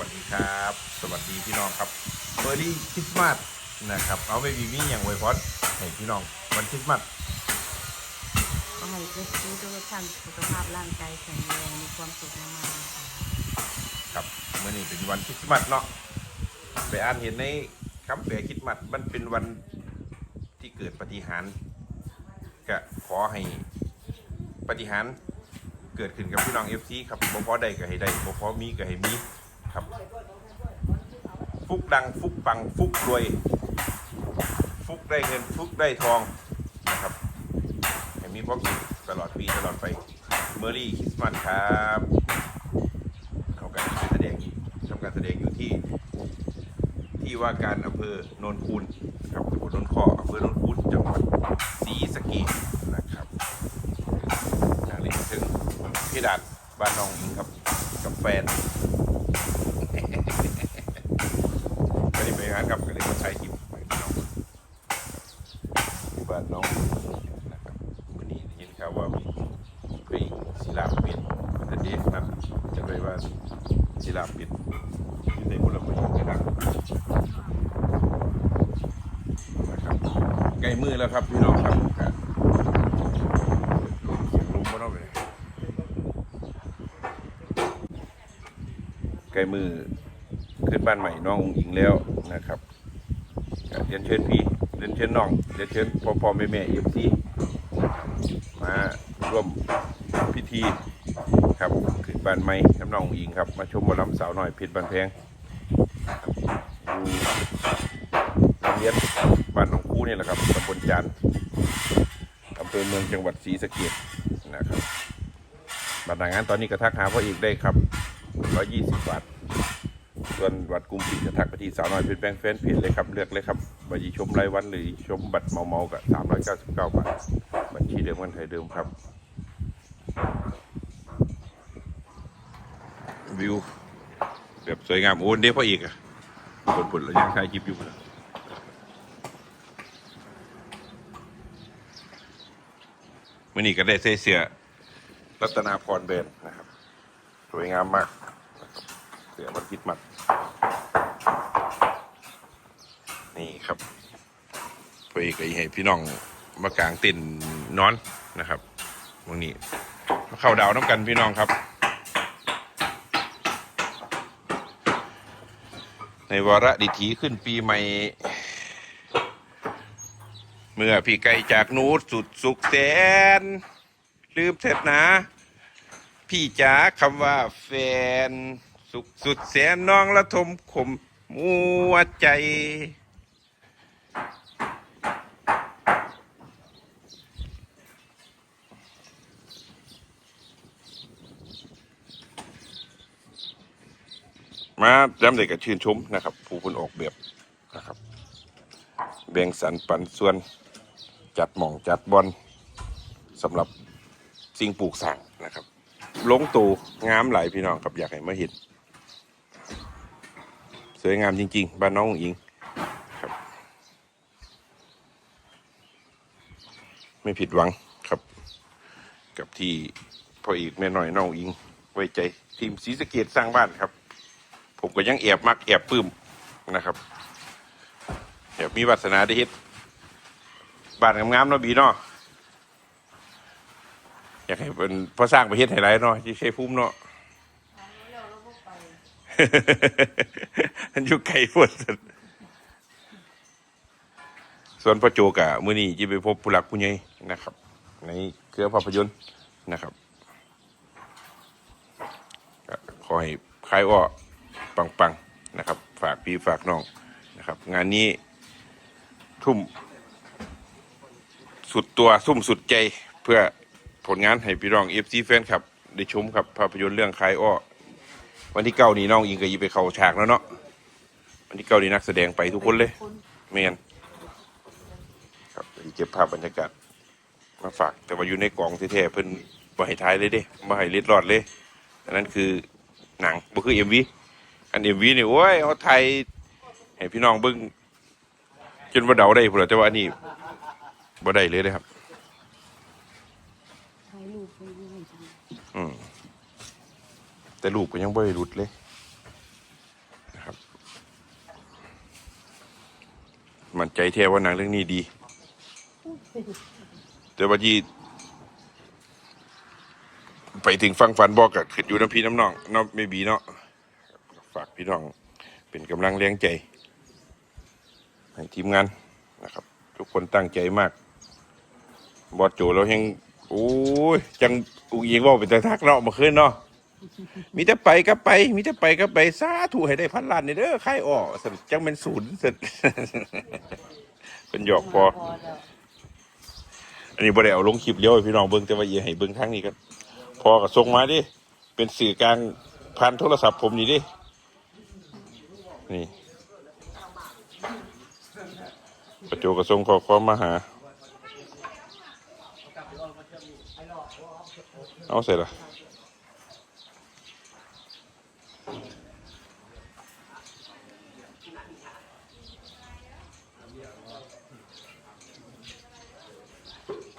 วัสดีครับ สวัสดีพี่น้องครับเบอร์ดี้คริสต์มาสนะครับ เอาไม่มีมีอย่างไวยพอดให้พี่น้องวันคริสต์มาสขอให้ทุกทุกทุกท่านสุขภาพร่างกายแข็งแรงมีความสุขมากๆนะคะครับเมื่อนี้เป็นวันคริสต์มาสเนาะไปอ่านเห็นในคำแปลคริสต์มาสมันเป็นวันที่เกิดปาฏิหารย์ก็ขอให้ปาฏิหารย์เกิดขึ้นกับพี่น้องเอฟซีครับบ่พอได้ก็ให้ได้บ่พอมีก็ให้มี ครับ ฟุกดังฟุกปังฟุกรวย ฟุกได้เงินฟุกได้ทองนะครับให้มีความสุขตลอดปีตลอดไปเมอรี่คริสต์มาสครับเขาการแสดงทำการแสดงอยู่ที่ ที่ว่าการอำเภอโนนคูนครับตำบลโนนคออำเภอโนนคูนจังหวัดศรีสะเกษนะครับนาเล็กถึงพี่ดานบ้านน้องอิงครับกับแฟน ก็ได้ไปงานครับก็เลยมาใช้คลิปไปน้องที่บ้านน้องนะครับวันนี้ได้ยินข่าวว่ามีเพลงศิลาปิดแต่เด็กนั้นจะไปว่าศิลาปิดที่ในพลเมืองไม่ดังนะครับใกล้มือแล้วครับพี่น้องครับเสียงลมมาเนาะไปใกล้มือ ขึ้นบ้านใหม่น้ององอิงแล้วนะครับเรียนเชิญพี่เรียนเชิญน้องเรียนเชิญพ่อพ่อแม่แม่เอฟซีมาร่วมพิธีครับขึ้นบ้านใหม่น้ำน้ององอิงครับ มาชมหมอลำสาวน้อยเพชรบ้านแพงอยู่โรงเรียนบ้านหนองคูนี่แหละครับตำบลจันทร์อำเภอเมืองจังหวัดศรีสะเกษนะครับบัตรงานตอนนี้กระทักหาพ่ออีกได้ครับ120บาท ส่วนวัดกลุ่มปีจะทักไปที่สาวน้อยเพชรแบงค์แฟนเพจเลยครับเลือกเลยครับบัญชีชมรายวันหรือชมบัตรเมาเมาๆกับสามร้อยเก้าสิบเก้าบาทบัญชีเดิมกันไทยเดิมครับ วิวแบบสวยงามโอ้เด็กพออีกอะผลผลแล้วยังถ่ายคลิปอยู่นะมื่อนี้ก็ได้เสื้อเสือรัตนาพรแบนนะครับ สวยงามมากเสือมันคิดมัด นี่ครับ ไปก็ให้พี่น้องมากลางเต็นนอนนะครับวันนี้มาเข้าดาวน้ำกันพี่น้องครับ ในวาระดิถีขึ้นปีใหม่ เมื่อพี่ไก่จากนูดสุดสุขแสนลืมเสร็จนะ พี่จ๋าคำว่าแฟน สุขสุดแสนน้องละทมขมมัวใจ มาย้ำเด็กกับชื่นชมนะครับ ผู้คนออกแบบนะครับแบ่งสรรปันส่วนจัดหม่องจัดบอลสำหรับสิ่งปลูกสร้างนะครับลงตูงามหลายพี่น้องครับอยากให้มาเห็นสวยงามจริง ๆ บ้านน้องอิงครับ ไม่ผิดหวังครับ กับที่พ่ออีกแม่น้อยน้องอุ๋งอิง ไว้ใจทีมศรีสะเกดสร้างบ้านครับ ผมก็ยังแอบมักแอบปลื้มนะครับแอบมีวาสนาได้เฮ็ดบ้านงามๆเนาะบีเนาะอยากให้เป็นพอสร้างประเทศไทยไรเนาะที่ใช้ภูมิเนาะมันอยู่ไกลพวดส่วนพ่อโจกะมื้อนี้จะไปพบผู้หลักผู้ใหญ่นะครับ ในเครือภาพยนตร์นะครับก็ขอให้คลายอ้อ ปังๆนะครับ ฝากพี่ฝากน้องนะครับ งานนี้ทุ่ม สุดตัวซุ่มสุดใจเพื่อผลงานให้พี่น้องเอฟซีแฟนครับ ได้ชมครับภาพยนตร์เรื่องคลายอ้อวันที่เก้านี้น้องอิงก็ยีไปเข้าฉากแล้วเนาะวันที่เก้านี้นักแสดงไปทุกคนเลยเมียนครับเดี๋ยวเก็บภาพบรรยากาศมาฝาก แต่ว่าอยู่ในกล่องแท้ๆเพิ่นบ่ให้ท้ายเลยเด้บ่ให้เล็ดรอดเลยอันนั้นคือหนังบ่คือเอ็มวี อันเอ็วีนี่โอ้ยเขาไทยให้พี่น้องเบิ้งจนว่าเดาได้พุ่นล่ะแต่ว่าอันนี้บ่ได้เลยนะครับ ถ่ยรูปไปด้วยจ้ะอืมแต่ลูกก็ยังไม่หลุดเลยนะครับ มันใจแท้ว่านางเรื่องนี้ดี แต่ว่าที่ไปถึงฟังฟันบอกกับขึ้นอยู่น้ำพี่น้ำน้องเน้องไม่บีเนาะ พี่น้องเป็นกำลังแรงใจให้ทีมงานนะครับ ทุกคนตั้งใจมาก บอสโจเราแห่งโอ้ยจังอุกเอียงว่าเป็นตะทักเนาะมาขึ้นเนาะมีแต่ไปก็ไป มีแต่ไปก็ไปสาธุให้ได้พันล้านนี่เด้อใครออกสรุปจังเป็นศูนย์เสร็จเป็นหยอกพออันนี้บ่ได้เอาลงคลิปเลี้ยวพี่น้องเบิ่งแต่ว่าอย่าให้เบิ่งทางนี้กันพอก็ส่งมาดิเป็นสื่อกลางผ่านโทรศัพท์ผมนี่ดิ นี่ประโจก็ส่งข้อความมาหา เอาใส่ละ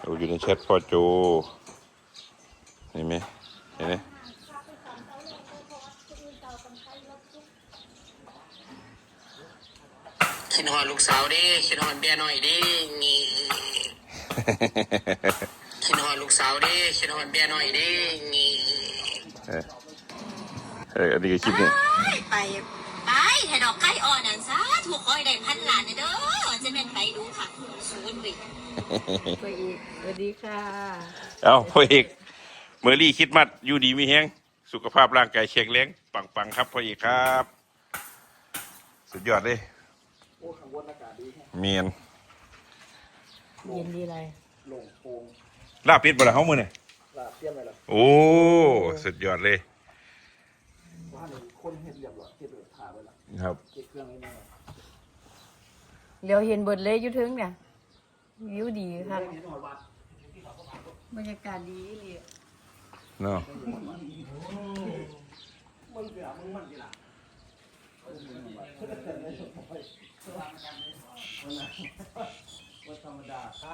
เราอยู่ในแชทพ่อโจเห็นไหมเห็นไหม คิดฮอดลูกสาวเด้คิดฮอดเบียหน่อยเด้นี่คิดฮอดลูกสาวเด้คิดฮอดเบียหน่อยเด้นี่เออเอออันนี้ก็คลิปนี้ไปไปให้ดอกไก่อ่อนนั่นซะถูกคอยได้พันล้านนะเด้อจะเป็นไปดูค่ะศูนย์วิไปอีกสวัสดีค่ะเอาพ่อเอกเมอรี่คิดมัดอยู่ดีมีแฮงสุขภาพร่างกายแข็งแรงปังๆครับพ่อเอกครับ สุดยอดเลย โอ้ข้างบนอากาศดีแฮะเมียนเย็นดีไรโล่งโปร่งลาบเป็ดบ่ละเฮามื้อนี่ลาบเตรียมไว้แล้วโอ้สุดยอดเลยว่าหนึ่งคนเห็ดเรียบร้อยเห็ดเรียบถ่าไว้แล้วครับ เก็บเครื่องไว้แน่เดี๋ยวเห็นเบิดเลยอยู่ถึงเนี่ยวิวดีค่ะเห็นหอดวัดบรรยากาศดีเลยเนาะมึงเสือมึงมันกี่ล่ะ วันธรรมดาค่ะ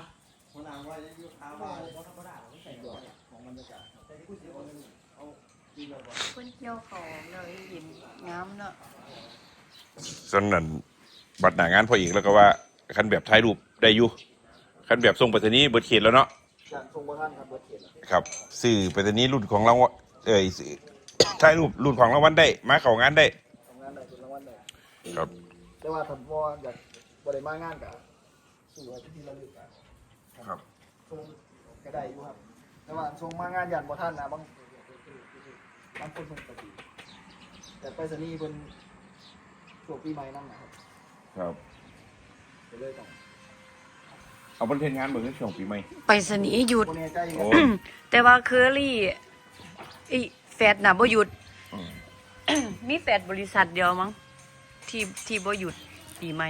วันนางว่าจะอยู่ท้าว่าวันธรรมดาไม่ใส่ตัวของบรรยากาศแต่ที่กูเสียคนนึงเอาดีแบบว่าคนเที่ยวของเราเห็นงามเนาะส่วนนั้นบัตรหน้างานพ่อเอกแล้วก็ว่าคันแบบถ่ายรูปได้อยู่คันแบบส่งไปรษณีย์เบิดเขตแล้วเนาะจากทรงประธานครับรถเข็นแล้วครับสื่อไปรษณีย์รุ่นของรางวัลเอ้ยสื่อถ่ายรูปรุ่นของรางวัลได้มาเข้างานได้ทำงานได้เป็นรางวัลได้ ครับ แต่ว่าทำว่าอยากบริมางานกับสู่ไว้ที่ระลึกกันครับทรงก็ได้อยู่ครับ แต่ว่าทรงมางานยันบ่ท่านนะบางบางคนเพิ่นก็ดีแต่ไปสนีย์เพิ่นช่วงปีใหม่นั่นนะครับครับ ก็เลยต้องเอาบนเทนงานเบิ่งในช่วงปีใหม่ ไปสนีย์หยุด บ่แน่ใจโอ้ แต่ว่าเคอรี่ไอ้แฟดน่ะบ่หยุด อืมมีแฟดบริษัทเดียวมั้ง ที่ที่บ่หยุดปีใหม่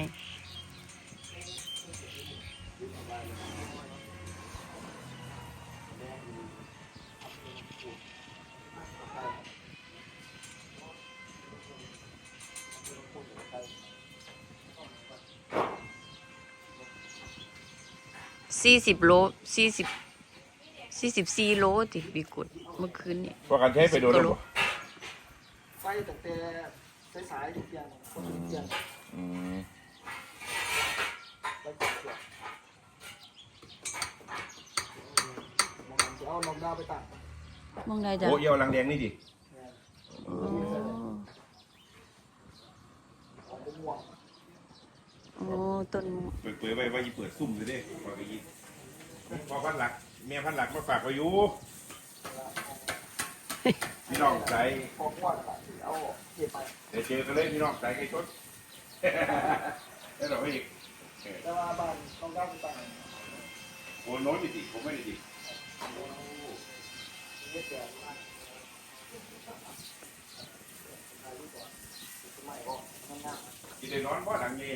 สี่สิบโลสี่สิบสี่สิบสี่โลติวิกุดเมื่อคืนนี่ ว่าการใช้ไปโดนแล้วบ่ไฟตั้งแต่ สายๆถึงเที่ยงคนถึงเที่ยงอืมไปจับเที่ยงมองจะเอาลองดาวไปตั้งมองได้จ้ะโอ้เอี่ยวลังแดงนี่ดิอ๋อของเป็นม่วงอ๋อต้นเปิดเผยไว้ว่าอีเปิดซุ่มเลยเด้พอไปยินพอพันหลักเมียพันหลักมาฝากไว้อยู่ พี่น้องใจของม่วงอะที่เอาเก็บไปเดี๋ยวเจอกันเลยพี่น้องใจไก่ชดได้หรอพี่อีกแต่ว่าบ้านลองดาวไปตั้งโอ้โน้ตดิผมไม่ได้ดิเฮ็ดแบบไม่ออกมันงามกินได้นอนเพราะหลังเงี้ย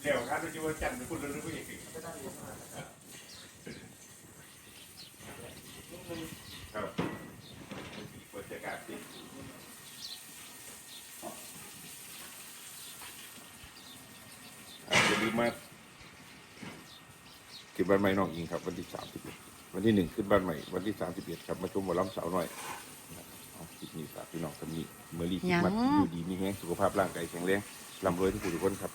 เดี๋ยวข้าจะว่าจันทร์เป็นคนเรื่องพี่อีกครับ กาศดิอะอย่าลืมมาที่บ้านใหม่น้องอิงครับ วันที่สามสิบเอ็ดวันที่หนึ่งขึ้นบ้านใหม่ วันที่สามสิบเอ็ดครับ มาชมหมอลำสาวหน่อยเอาคลิปนี้ฝากพี่น้องกันนี้เมื่อรีคิดมัดอยู่ดีมีแห้งสุขภาพร่างกายแข็งแรงร่ำรวยทุกผู้ทุกคนครับ